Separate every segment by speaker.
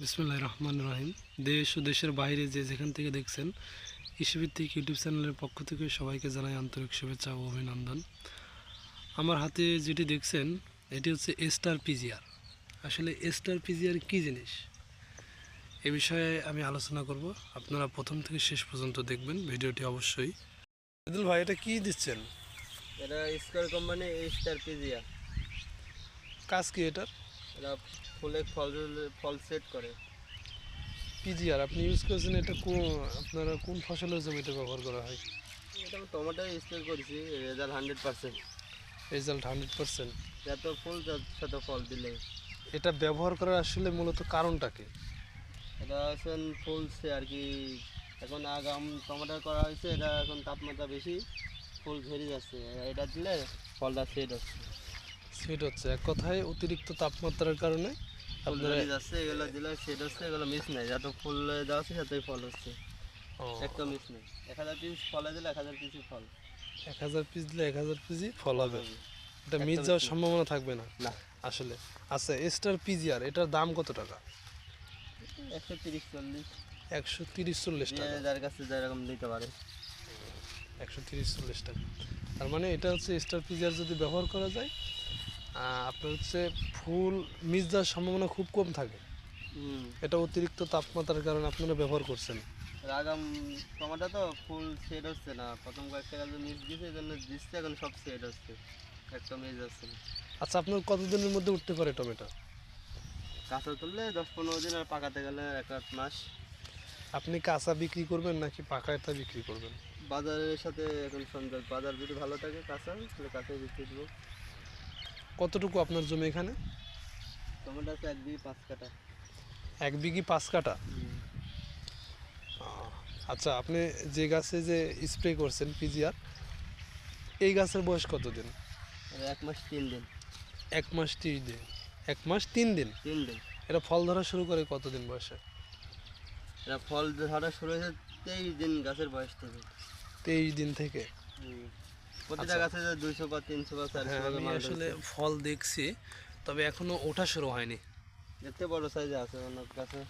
Speaker 1: বিসমুল্লাহ রহমান রহিম। দেশ ও দেশের বাইরে যে যেখান থেকে দেখছেন কৃষিভিত্তিক ইউটিউব চ্যানেলের পক্ষ থেকে সবাইকে জানাই আন্তরিক শুভেচ্ছা ও অভিনন্দন। আমার হাতে যেটি দেখছেন এটি হচ্ছে এস্টার পিজিআর। আসলে এস্টার পিজিআর কী জিনিস? এ বিষয়ে আমি আলোচনা করব। আপনারা প্রথম থেকে শেষ পর্যন্ত দেখবেন ভিডিওটি অবশ্যই। আদিল ভাই এটা কি দিচ্ছেন?
Speaker 2: এটা স্কোয়ার কোম্পানি স্টার পিজিআর।
Speaker 1: কাজ কি এটার?
Speaker 2: এটা ফুলে ফল ফল সেট করে।
Speaker 1: পিজিআর আপনি ইউজ করেছেন এটা কোন আপনারা কোন ফসলের জমিতে ব্যবহার করা হয়?
Speaker 2: এটা আমি টমেটো স্প্রে করেছি result hundred percent
Speaker 1: result hundred percent
Speaker 2: যত ফুল তত ফল দিলে
Speaker 1: এটা ব্যবহার করার আসলে মূলত কারণটা কি?
Speaker 2: এটা হচ্ছে ফুলছে আর কি এখন আগাম টমেটো করা হয়েছে এটা এখন তাপমাত্রা বেশি ফুল ঝরে যাচ্ছে। এটা দিলে ফলটা সেট হচ্ছে।
Speaker 1: সেট হচ্ছে। এক কথায় অতিরিক্ত তাপমাত্রার কারণে আপনারা
Speaker 2: যাচ্ছে এগুলো দিলে সেট হচ্ছে এগুলো মিস নেই। যত ফুল দেওয়া হচ্ছে সাথেই ফল হচ্ছে।
Speaker 1: ও,
Speaker 2: মিস নেই। এক হাজার পিস ফলে দিলে এক হাজার পিসই ফল
Speaker 1: এক হাজার পিস দিলে এক হাজার পিসই ফল হবে। এটা মিস যাওয়ার সম্ভাবনা থাকবে না।
Speaker 2: না।
Speaker 1: আসলে। আচ্ছা এস্টার পিজিআর এটার দাম কত টাকা?
Speaker 2: একশো তিরিশ চল্লিশ।
Speaker 1: একশো তিরিশ চল্লিশ টাকা।
Speaker 2: যার কাছে যেরকম দিতে পারে।
Speaker 1: একশো তিরিশ চল্লিশ টাকা। তার মানে এটা হচ্ছে স্টার পিজিআর যদি ব্যবহার করা যায় আপনার হচ্ছে ফুল মিস যাওয়ার সম্ভাবনা খুব কম থাকে। এটা অতিরিক্ত তাপমাত্রার কারণে আপনারা ব্যবহার করছেন।
Speaker 2: আগাম টমেটো তো ফুল সেট হচ্ছে না। প্রথম কয়েকটা গাছ মিস দিয়েছে এই জন্য দিচ্ছে এখন সব সেট হচ্ছে। একটা মিস যাচ্ছে না।
Speaker 1: আচ্ছা আপনার কতদিনের মধ্যে উঠতে পারে টমেটো?
Speaker 2: কাঁচা তুললে দশ পনেরো দিন আর পাকাতে গেলে এক আধ মাস।
Speaker 1: আপনি কাঁচা বিক্রি করবেন নাকি পাকাটা বিক্রি করবেন?
Speaker 2: বাজারের সাথে এখন সংযোগ। বাজার যদি ভালো থাকে কাঁচা তাহলে কাঁচাই বিক্রি দেবো
Speaker 1: কতটুকু আপনার জমি এখানে?
Speaker 2: টমেটো আছে এক বিঘে পাঁচ কাটা
Speaker 1: এক বিঘি পাঁচ কাটা আচ্ছা আপনি যে গাছে যে স্প্রে করছেন পিজিআর এই গাছের বয়স কতদিন?
Speaker 2: এক মাস তিন দিন।
Speaker 1: এক মাস তিরিশ দিন। এক মাস তিন দিন?
Speaker 2: তিন দিন।
Speaker 1: এটা ফল ধরা শুরু করে কতদিন বয়সে?
Speaker 2: এটা ফল ধরা শুরু হয়েছে তেইশ দিন গাছের বয়স থেকে।
Speaker 1: তেইশ দিন থেকে?
Speaker 2: হুম। প্রতিটা
Speaker 1: আচ্ছা।
Speaker 2: গাছে দুইশো বা তিনশো বা চারশো
Speaker 1: হ্যাঁ আমি আসলে ফল দেখছি তবে এখনও ওঠা শুরু হয়নি।
Speaker 2: দেখতে বড় সাইজে আছে অনেক গাছে।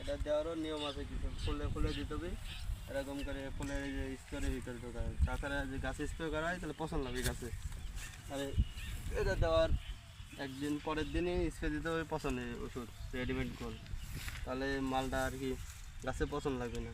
Speaker 2: এটা দেওয়ারও নিয়ম আছে কিছু। ফুলে ফুলে দিতে হবে। এরকম করে ফুলের যে স্তরের ভিতরে ঢোকা হয় তাছাড়া যে গাছে স্প্রে করা হয় তাহলে পছন্দ লাগবে গাছে। আর এটা দেওয়ার একদিন পরের দিনই স্প্রে দিতে হবে পছন্দের ওষুধ রেডিমেড গোল তাহলে মালটা আর কি গাছে পছন্দ লাগবে না।